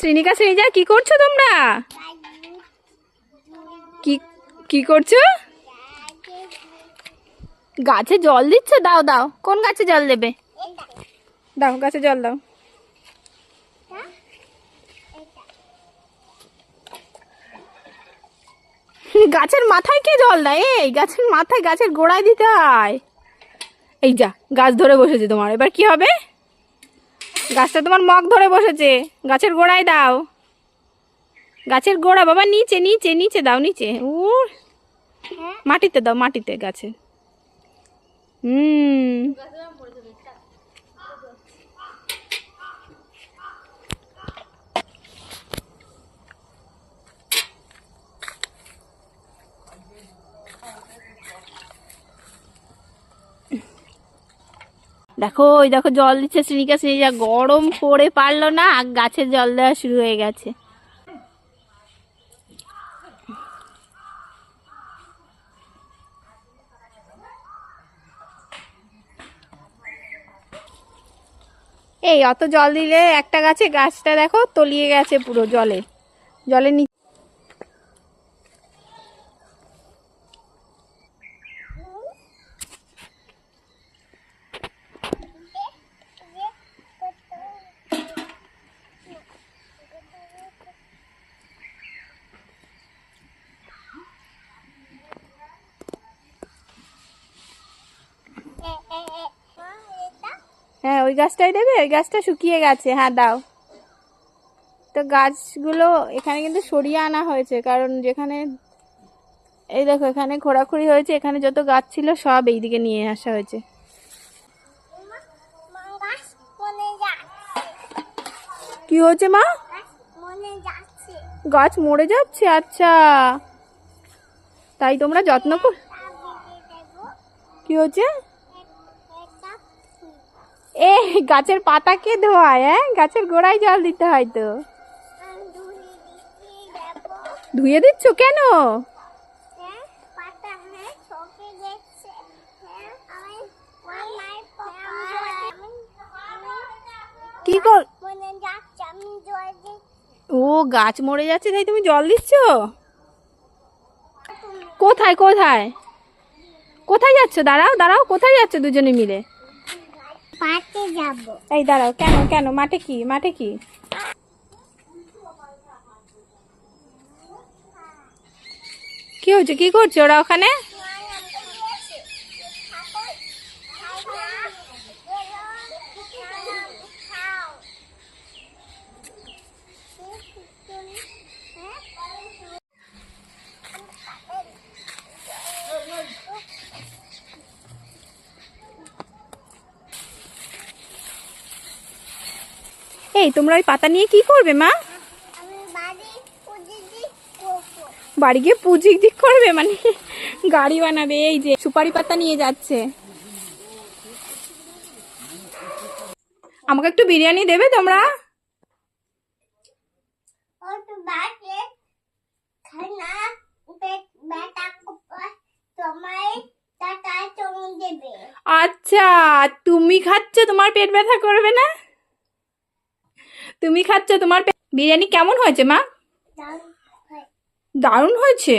শ্রীনিকা শ্রীনিজা, কি করছ তোমরা? কি কি করছ? গাছে জল দিচ্ছ? দাও দাও। কোন গাছে জল দেবে? দাও, গাছে জল দাও। গাছের মাথায় কে জল দেয়? এই, গাছের মাথায়, গাছের গোড়ায় দিতে হয়। এই যা, গাছ ধরে বসেছে তোমার। এবার কি হবে? গাছটা তোমার মগ ধরে বসেছে। গাছের গোড়ায় দাও। গাছের গোড়া, বাবা, নিচে নিচে নিচে দাও, নিচে। উ মাটিতে দাও, মাটিতে গাছে। হুম। দেখো, ওই দেখো জল দিচ্ছে শ্রীনিকা শ্রীনিকা গরম পড়ে পারল না গাছে জল দেওয়া শুরু হয়ে গেছে। এই, অত জল দিলে একটা গাছে গাছটা দেখো তলিয়ে গেছে পুরো জলে। জলের নিচে হ্যাঁ ওই গাছটাই দেবে? ওই গাছটা শুকিয়ে গেছে। হ্যাঁ দাও। তো গাছগুলো এখানে কিন্তু সরিয়ে আনা হয়েছে, কারণ যেখানে এই দেখো, এখানে খোঁড়াখুড়ি হয়েছে। এখানে যত গাছ ছিল সব এইদিকে নিয়ে আসা হয়েছে। কি হয়েছে মা? গাছ মরে যাচ্ছে আচ্ছা। তাই তোমরা যত্ন কর কি হচ্ছে এ গাছের পাতা কে ধোয়ায় হ্যাঁ? গাছের গোড়ায় জল দিতে হয় তো। ধুয়ে দিচ্ছ কেন? কি কর ও, গাছ মরে যাচ্ছে, তাই তুমি জল দিচ্ছ? কোথায় কোথায়? কোথায় যাচ্ছ? দাঁড়াও দাঁড়াও, কোথায় যাচ্ছ দুজনে মিলে? পার্কে যাব। এই দাঁড়াও কেন কেন মাঠে কি মাঠে কি? কি হয়েছে কি করছে ওরা ওখানে? এই, তোমরা ওই পাতা নিয়ে কি করবে, মা? বাড়ি গিয়ে পুজি দিক করবে মানে গাড়ি বানাবে, এই যে সুপারি পাতা নিয়ে যাচ্ছে। আমাকে একটু বিরিয়ানি দেবে তোমরা? আচ্ছা তুমি খাচ্ছ, তোমার পেট ব্যথা করবে না? তুমি খাচ্ছ তোমার বিরিয়ানি কেমন হয়েছে মা? দারুণ হয়েছে?